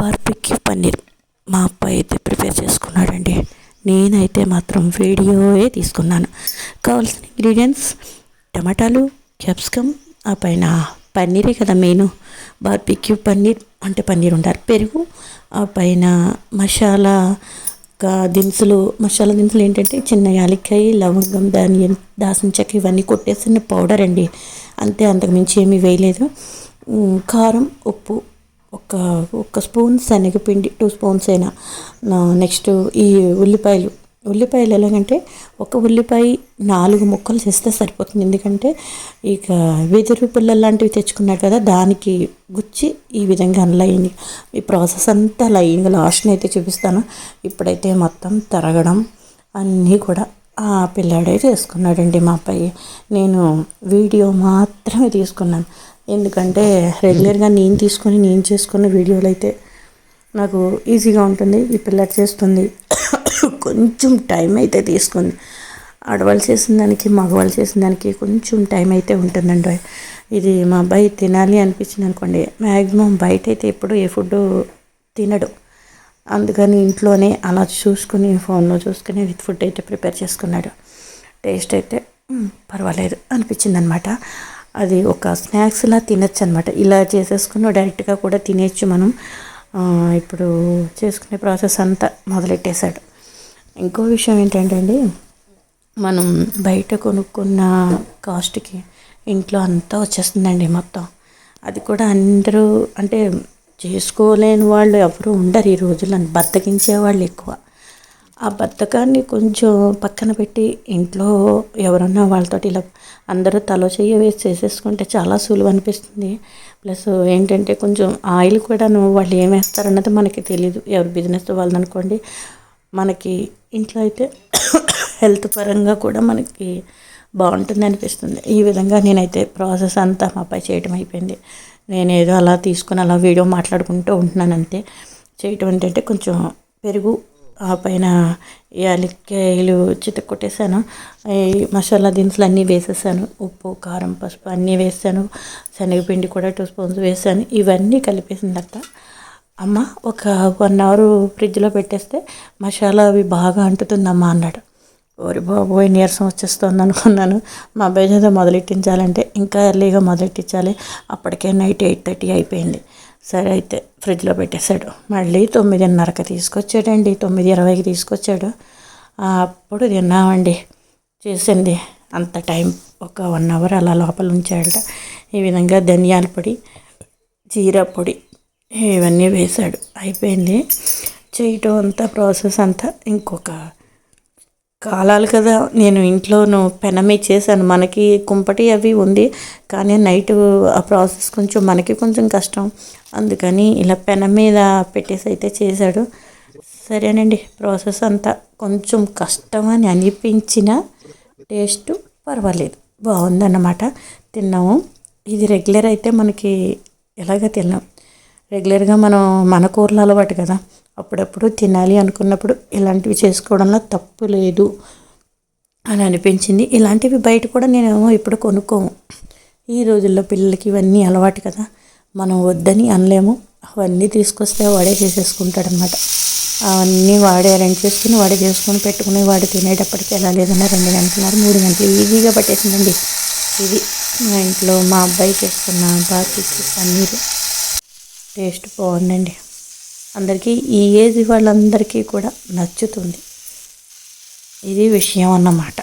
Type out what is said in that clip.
Barbecue paneer. మా అబ్బాయి అయితే ప్రిపేర్ చేసుకున్నాడండి. నేనైతే మాత్రం వీడియోయే తీసుకున్నాను. కావాల్సిన ఇంగ్రీడియంట్స్ టమాటాలు క్యాప్సికమ్ ఆ పైన పన్నీరే కదా మెయిన్. బార్బిక్యూ పన్నీర్ అంటే పన్నీర్ ఉండాలి. పెరుగు ఆ పైన మసాలా కా దినుసులు మసాలా దినుసులు ఏంటంటే చిన్న యాలక్కాయ లవంగం ధాన్యం దాసిన చెక్క ఇవన్నీ కొట్టేసిన పౌడర్ అండి. అంతే అంతకుమించి ఏమీ వేయలేదు. కారం ఉప్పు ఒక ఒక స్పూన్ శనగపిండి టూ స్పూన్స్ అయినా నెక్స్ట్ ఈ ఉల్లిపాయలు. ఉల్లిపాయలు ఎలాగంటే ఒక ఉల్లిపాయ నాలుగు ముక్కలు చేస్తే సరిపోతుంది. ఎందుకంటే ఇక వెదురు పుల్లలు లాంటివి తెచ్చుకున్నారు కదా దానికి గుచ్చి ఈ విధంగా లైన్ ఈ ప్రాసెస్ అంతా లైన్గా లాస్ట్ని అయితే చూపిస్తాను. ఇప్పుడైతే మొత్తం తరగడం అన్నీ కూడా ఆ పిల్లాడే చేసుకున్నాడండి మా అబ్బాయి. నేను వీడియో మాత్రమే తీసుకున్నాను. ఎందుకంటే రెగ్యులర్గా నేను తీసుకొని నేను చేసుకున్న వీడియోలు అయితే నాకు ఈజీగా ఉంటుంది. ఈ పిల్లలు చేస్తుంది. కొంచెం టైం అయితే తీసుకుంది. ఆడవాళ్ళు చేసిన దానికి మగవాళ్ళు చేసిన దానికి కొంచెం టైం అయితే ఉంటుందండి. ఇది మా అబ్బాయి తినాలి అనిపించింది అనుకోండి. మ్యాక్సిమం బయట అయితే ఎప్పుడు ఏ ఫుడ్ తినడు. అందుకని ఇంట్లోనే అలా చూసుకుని ఫోన్లో చూసుకుని విత్ ఫుడ్ అయితే ప్రిపేర్ చేసుకున్నాడు. టేస్ట్ అయితే పర్వాలేదు అనిపించింది అనమాట అది ఒక స్నాక్స్లా తినచ్చు అనమాట ఇలా చేసేసుకుని డైరెక్ట్గా కూడా తినేయచ్చు మనం. ఇప్పుడు చేసుకునే ప్రాసెస్ అంతా మొదలెట్టేశాడు. ఇంకో విషయం ఏంటంటే అండి మనం బయట కొనుక్కున్న కాస్ట్కి ఇంట్లో అంతా వచ్చేస్తుందండి మొత్తం. అది కూడా అందరూ అంటే చేసుకోలేని వాళ్ళు ఎవరు ఉండరు ఈ రోజుల్లో. బద్దగించే వాళ్ళు ఎక్కువ. ఆ బద్ధకాన్ని కొంచెం పక్కన పెట్టి ఇంట్లో ఎవరన్నా వాళ్ళతో ఇలా అందరూ తలో చెయ్యి వేసి చేసేసుకుంటే చాలా సులువు అనిపిస్తుంది. ప్లస్ ఏంటంటే కొంచెం ఆయిల్ కూడాను వాళ్ళు ఏం వేస్తారన్నది మనకి తెలియదు ఎవరి బిజినెస్ వాళ్ళని అనుకోండి మనకి ఇంట్లో అయితే హెల్త్ పరంగా కూడా మనకి బాగుంటుంది అనిపిస్తుంది. ఈ విధంగా నేనైతే ప్రాసెస్ అంతా మా అబ్బాయి చేయటం అయిపోయింది. నేను ఏదో అలా తీసుకుని అలా వీడియో మాట్లాడుకుంటూ ఉంటున్నాను అంతే చేయటం ఏంటంటే కొంచెం పెరుగు ఆ పైన యాలక్కాయలు చితక్కొట్టేసాను ఈ మసాలా దినుసులు అన్నీ వేసేసాను. ఉప్పు కారం పసుపు అన్నీ వేసాను. శనగపిండి కూడా టూ స్పూన్స్ వేసాను. ఇవన్నీ కలిపేసిన తర్వాత అమ్మ ఒక వన్ అవర్ ఫ్రిడ్జ్లో పెట్టేస్తే మసాలా అవి బాగా అంటుతుందమ్మా అన్నాడు. ఓరి బాబోయ్ నీరసం వచ్చేస్తుంది అనుకున్నాను. మా అబ్బాయి చేత మొదలెట్టించాలంటే ఇంకా ఎర్లీగా మొదలెట్టించాలి. అప్పటికే నైట్ ఎయిట్ థర్టీ అయిపోయింది. సరే అయితే ఫ్రిడ్జ్లో పెట్టేశాడు. మళ్ళీ తొమ్మిదిన్నరకి తీసుకొచ్చాడండి. తొమ్మిది ఇరవైకి తీసుకొచ్చాడు. అప్పుడు తిన్నామండి. చేసింది అంత టైం. ఒక వన్ అవర్ అలా లోపల ఉంచాడట. ఈ విధంగా ధనియాల పొడి జీరా పొడి ఇవన్నీ వేశాడు. అయిపోయింది. చేయటం అంతా ప్రాసెస్ అంతా ఇంకొక కాలాలు కదా. నేను ఇంట్లోనూ పెనమే చేశాను. మనకి కుంపటి అవి ఉంది. కానీ నైట్ ఆ ప్రాసెస్ కొంచెం మనకి కొంచెం కష్టం. అందుకని ఇలా పెన మీద పెట్టేసి అయితే చేశాడు. సరేనండి. ప్రాసెస్ అంతా కొంచెం కష్టం అని అనిపించిన టేస్ట్ పర్వాలేదు. బాగుందన్నమాట. తిన్నాము. ఇది రెగ్యులర్ అయితే మనకి ఎలాగ తిన్నాం? రెగ్యులర్గా మనం మన కూరలు అలవాటు కదా. అప్పుడప్పుడు తినాలి అనుకున్నప్పుడు ఇలాంటివి చేసుకోవడంలో తప్పు లేదు అని అనిపించింది. ఇలాంటివి బయట కూడా నేనేమో ఇప్పుడు కొనుక్కోము. ఈ రోజుల్లో పిల్లలకి ఇవన్నీ అలవాటు కదా. మనం వద్దని అనలేము. అవన్నీ తీసుకొస్తే వాడే చేసేసుకుంటాడనమాట అవన్నీ వాడే అరేంజ్ చేసుకుని వాడే చేసుకొని పెట్టుకుని వాడు తినేటప్పటికి ఎలా లేదన్నా రెండు గంటలున్నర మూడు గంటలు ఈజీగా పట్టేసిందండి. ఇది మా ఇంట్లో మా అబ్బాయి చేసుకున్న బాతికి పన్నీరు. టేస్ట్ బాగుందండి. అందరికీ ఈ ఏజ్ వాళ్ళందరికీ కూడా నచ్చుతుంది. ఇది విషయం అన్నమాట.